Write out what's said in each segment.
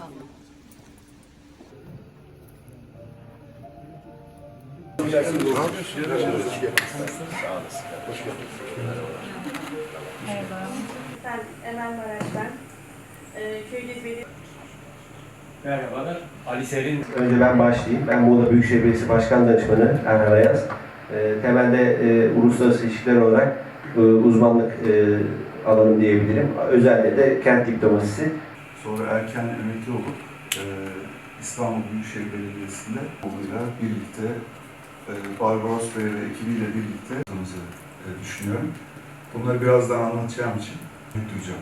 Tamam. Ben Emel Maraş ben. Ee, Köylü Belediye Merhabalar. Ali Serin. Önce ben başlayayım. Ben Muğla Büyükşehir Belediyesi Başkan Danışmanı Erhan Ayaz. E, temelde e, uluslararası ilişkiler olarak e, uzmanlık e, alanım diyebilirim. Özellikle de kent diplomasisi. Sonra erken emekli olup e, İstanbul Büyükşehir Belediyesi'nde oğluyla birlikte e, Barbaros Bey ve ekibiyle birlikte yaptığımızı e, düşünüyorum. Bunları birazdan anlatacağım için duyacağım.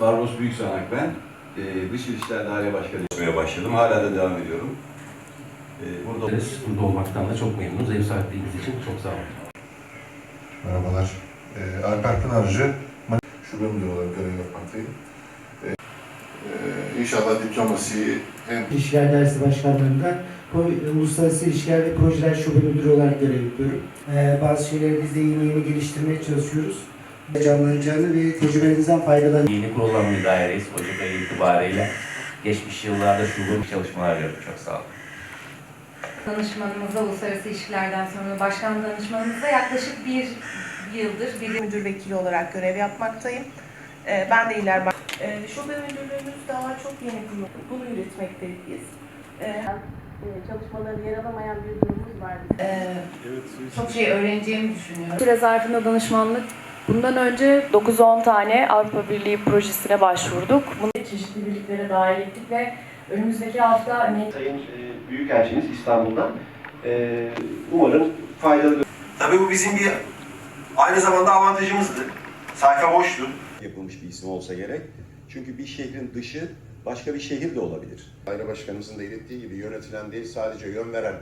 Barbaros Büyüksanak ben. Ee, Dış İlişkiler Daire Başkanı yapmaya başladım. Hala da devam ediyorum. Ee, burada Burada olmaktan da çok memnunuz. Ev sahipliğiniz için çok sağ olun. Merhabalar. Ee, Alper Pınarcı, şube müdürü olarak görev yapmaktayım. Ee, e, inşallah diplomasi hem İlişkiler Dersi Başkanlığı'ndan Pro- Uluslararası İlişkiler ve Projeler Şube Müdürü olarak görev yapıyorum. Ee, bazı şeyleri biz de yeni yeni geliştirmeye çalışıyoruz. Canlanacağını ve tecrübenizden faydalanacağını Yeni kurulan bir daireyiz. Ocak ayı itibariyle geçmiş yıllarda şube çalışmalar yaptık. Çok sağ olun. danışmanımıza, uluslararası ilişkilerden sonra başkan danışmanımıza yaklaşık bir yıldır bir müdür vekili olarak görev yapmaktayım. Ee, ben de iler ee, Şube müdürlüğümüz daha çok yeni kuruldu. Bunu yürütmekteyiz biz. Ee, e, çalışmaları yer alamayan bir durumumuz var. bizim. e, çok şey öğreneceğimi düşünüyorum. Süre zarfında danışmanlık Bundan önce 9-10 tane Avrupa Birliği projesine başvurduk. Bunu Çeşitli birliklere dahil ettik ve önümüzdeki hafta ne Sayın e, Büyükelçimiz İstanbul'dan. E, umarım faydalı Tabii bu bizim bir aynı zamanda avantajımızdı. Sayfa boştu. yapılmış bir isim olsa gerek. Çünkü bir şehrin dışı başka bir şehir de olabilir. daire başkanımızın da ilettiği gibi yönetilen değil sadece yön veren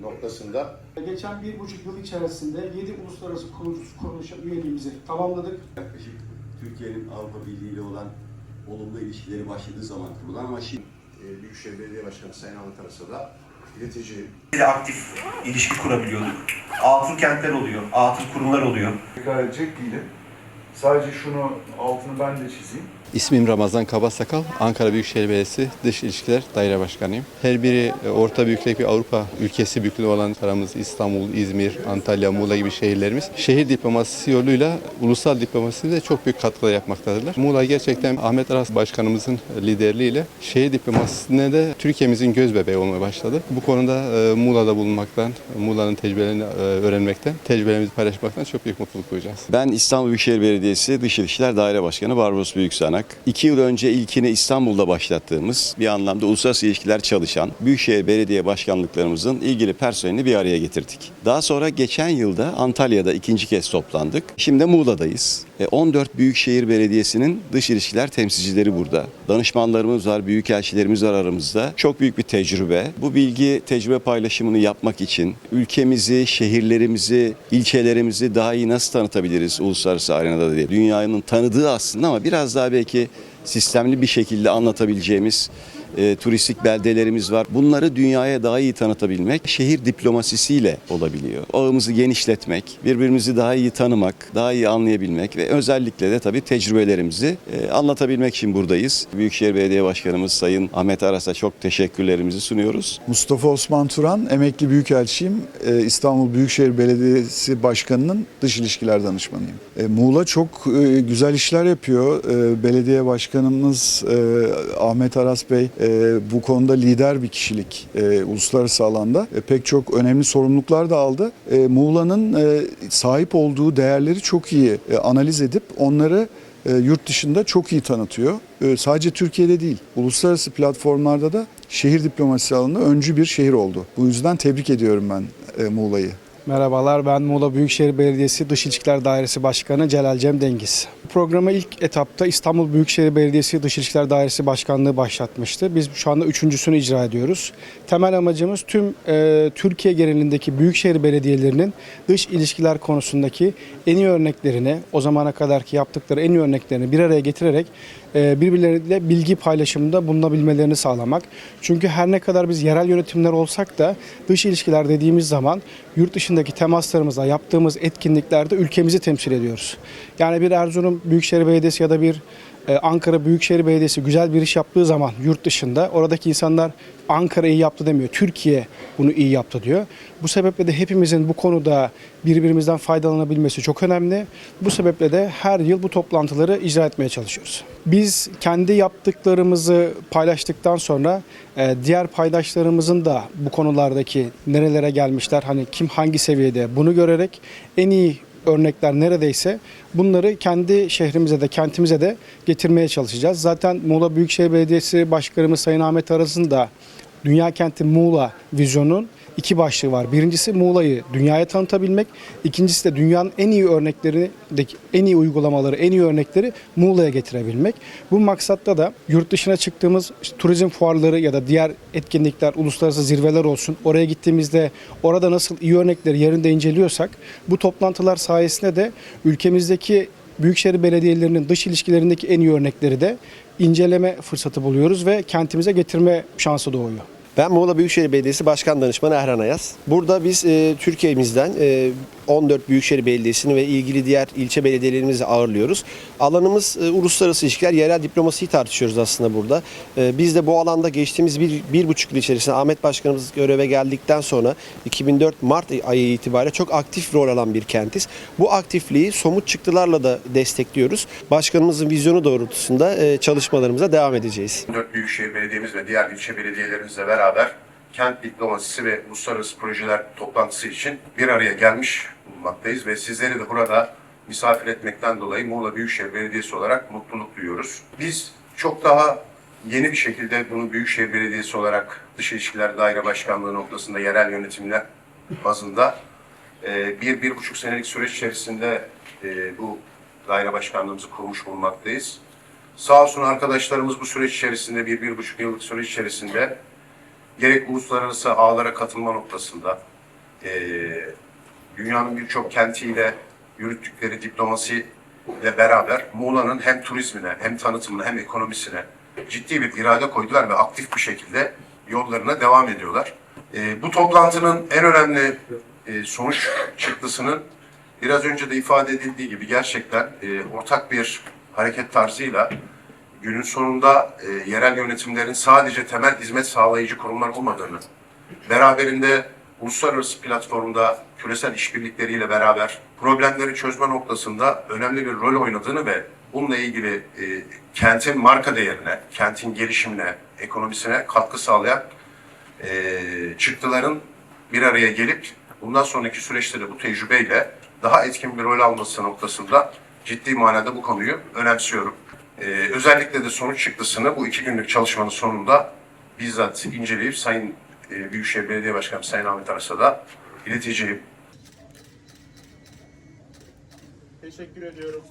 noktasında Geçen bir buçuk yıl içerisinde 7 uluslararası kuruluş, kuruluş üyeliğimizi tamamladık. Yaklaşık Türkiye'nin Avrupa Birliği ile olan olumlu ilişkileri başladığı zaman kurulan ama şimdi e, Büyükşehir Belediye Başkanı Sayın Ahmet Aras'a da de aktif ilişki kurabiliyorduk. Atıl kentler oluyor, atıl kurumlar oluyor. Tekrar edecek değilim. Sadece şunu altını ben de çizeyim. İsmim Ramazan Kabasakal, Ankara Büyükşehir Belediyesi Dış İlişkiler Daire Başkanıyım. Her biri e, orta büyüklük bir Avrupa ülkesi büyüklüğü olan aramız İstanbul, İzmir, Antalya, Muğla gibi şehirlerimiz. Şehir diplomasisi yoluyla ulusal diplomaside çok büyük katkılar yapmaktadırlar. Muğla gerçekten Ahmet Aras Başkanımızın liderliğiyle şehir diplomasisine de Türkiye'mizin göz bebeği olmaya başladı. Bu konuda e, Muğla'da bulunmaktan, Muğla'nın tecrübelerini e, öğrenmekten, tecrübelerimizi paylaşmaktan çok büyük mutluluk duyacağız. Ben İstanbul Büyükşehir Belediyesi Dış İlişkiler Daire Başkanı Barbaros Büyüksanak. İki yıl önce ilkini İstanbul'da başlattığımız bir anlamda uluslararası ilişkiler çalışan Büyükşehir Belediye Başkanlıklarımızın ilgili personelini bir araya getirdik. Daha sonra geçen yılda Antalya'da ikinci kez toplandık. Şimdi Muğla'dayız. E, 14 Büyükşehir Belediyesi'nin dış ilişkiler temsilcileri burada. Danışmanlarımız var, büyükelçilerimiz var aramızda. Çok büyük bir tecrübe. Bu bilgi tecrübe paylaşımını yapmak için ülkemizi, şehirlerimizi, ilçelerimizi daha iyi nasıl tanıtabiliriz uluslararası arenada diye. Dünyanın tanıdığı aslında ama biraz daha belki sistemli bir şekilde anlatabileceğimiz e, turistik beldelerimiz var. Bunları dünyaya daha iyi tanıtabilmek şehir diplomasisiyle olabiliyor. Ağımızı genişletmek, birbirimizi daha iyi tanımak, daha iyi anlayabilmek ve özellikle de tabii tecrübelerimizi e, anlatabilmek için buradayız. Büyükşehir Belediye Başkanımız Sayın Ahmet Aras'a çok teşekkürlerimizi sunuyoruz. Mustafa Osman Turan, emekli büyükelçiyim. Ee, İstanbul Büyükşehir Belediyesi Başkanı'nın dış ilişkiler danışmanıyım. Ee, Muğla çok e, güzel işler yapıyor. Ee, Belediye Başkanımız e, Ahmet Aras Bey e, bu konuda lider bir kişilik e, uluslararası alanda. E, Pek çok önemli sorumluluklar da aldı. E, Muğla'nın e, sahip olduğu değerleri çok iyi e, analiz edip onları e, yurt dışında çok iyi tanıtıyor. E, Sadece Türkiye'de değil, uluslararası platformlarda da şehir diplomasisi alanında öncü bir şehir oldu. Bu yüzden tebrik ediyorum ben e, Muğla'yı. Merhabalar ben Muğla Büyükşehir Belediyesi Dış İlişkiler Dairesi Başkanı Celal Cem Dengiz. Programı ilk etapta İstanbul Büyükşehir Belediyesi Dış İlişkiler Dairesi Başkanlığı başlatmıştı. Biz şu anda üçüncüsünü icra ediyoruz. Temel amacımız tüm e, Türkiye genelindeki büyükşehir belediyelerinin dış ilişkiler konusundaki en iyi örneklerini, o zamana kadarki yaptıkları en iyi örneklerini bir araya getirerek e, birbirleriyle bilgi paylaşımında bulunabilmelerini sağlamak. Çünkü her ne kadar biz yerel yönetimler olsak da dış ilişkiler dediğimiz zaman yurt dışındaki temaslarımızda yaptığımız etkinliklerde ülkemizi temsil ediyoruz. Yani bir Erzurum Büyükşehir Belediyesi ya da bir e, Ankara Büyükşehir Belediyesi güzel bir iş yaptığı zaman yurt dışında oradaki insanlar Ankara iyi yaptı demiyor. Türkiye bunu iyi yaptı diyor. Bu sebeple de hepimizin bu konuda birbirimizden faydalanabilmesi çok önemli. Bu sebeple de her yıl bu toplantıları icra etmeye çalışıyoruz. Biz kendi yaptıklarımızı paylaştıktan sonra e, diğer paydaşlarımızın da bu konulardaki nerelere gelmişler, hani kim hangi seviyede bunu görerek en iyi örnekler neredeyse bunları kendi şehrimize de kentimize de getirmeye çalışacağız. Zaten Muğla Büyükşehir Belediyesi Başkanımız Sayın Ahmet Aras'ın da Dünya Kenti Muğla vizyonun iki başlığı var. Birincisi Muğla'yı dünyaya tanıtabilmek. İkincisi de dünyanın en iyi örneklerini, en iyi uygulamaları, en iyi örnekleri Muğla'ya getirebilmek. Bu maksatta da yurt dışına çıktığımız işte turizm fuarları ya da diğer etkinlikler, uluslararası zirveler olsun. Oraya gittiğimizde orada nasıl iyi örnekleri yerinde inceliyorsak bu toplantılar sayesinde de ülkemizdeki büyükşehir belediyelerinin dış ilişkilerindeki en iyi örnekleri de inceleme fırsatı buluyoruz ve kentimize getirme şansı doğuyor. Ben Muğla Büyükşehir Belediyesi Başkan Danışmanı Erhan Ayaz. Burada biz e, Türkiye'mizden e, 14 Büyükşehir Belediyesi'ni ve ilgili diğer ilçe belediyelerimizi ağırlıyoruz. Alanımız e, uluslararası ilişkiler, yerel diplomasiyi tartışıyoruz aslında burada. E, biz de bu alanda geçtiğimiz bir, bir buçuk yıl içerisinde Ahmet Başkanımız göreve geldikten sonra 2004 Mart ayı itibariyle çok aktif rol alan bir kentiz. Bu aktifliği somut çıktılarla da destekliyoruz. Başkanımızın vizyonu doğrultusunda e, çalışmalarımıza devam edeceğiz. 4 Büyükşehir Belediye'miz ve diğer ilçe belediyelerimizle beraber kent diplomasisi ve uluslararası projeler toplantısı için bir araya gelmiş bulunmaktayız ve sizleri de burada misafir etmekten dolayı Muğla Büyükşehir Belediyesi olarak mutluluk duyuyoruz. Biz çok daha yeni bir şekilde bunu Büyükşehir Belediyesi olarak Dış İlişkiler Daire Başkanlığı noktasında yerel yönetimler bazında e, bir, bir buçuk senelik süreç içerisinde e, bu daire başkanlığımızı kurmuş bulunmaktayız. Sağ olsun arkadaşlarımız bu süreç içerisinde, bir, bir buçuk yıllık süreç içerisinde gerek uluslararası ağlara katılma noktasında, eee, dünyanın birçok kentiyle yürüttükleri diplomasi ile beraber Muğla'nın hem turizmine, hem tanıtımına, hem ekonomisine ciddi bir irade koydular ve aktif bir şekilde yollarına devam ediyorlar. Eee, bu toplantının en önemli eee, sonuç çıktısının biraz önce de ifade edildiği gibi gerçekten eee, ortak bir hareket tarzıyla günün sonunda e, yerel yönetimlerin sadece temel hizmet sağlayıcı kurumlar olmadığını, beraberinde uluslararası platformda küresel işbirlikleriyle beraber problemleri çözme noktasında önemli bir rol oynadığını ve bununla ilgili e, kentin marka değerine, kentin gelişimine, ekonomisine katkı sağlayan e, çıktıların bir araya gelip bundan sonraki süreçte de bu tecrübeyle daha etkin bir rol alması noktasında ciddi manada bu konuyu önemsiyorum. Ee, özellikle de sonuç çıktısını bu iki günlük çalışmanın sonunda bizzat inceleyip Sayın e, Büyükşehir Belediye Başkanı Sayın Ahmet Aras'a da ileteceğim. Teşekkür ediyorum.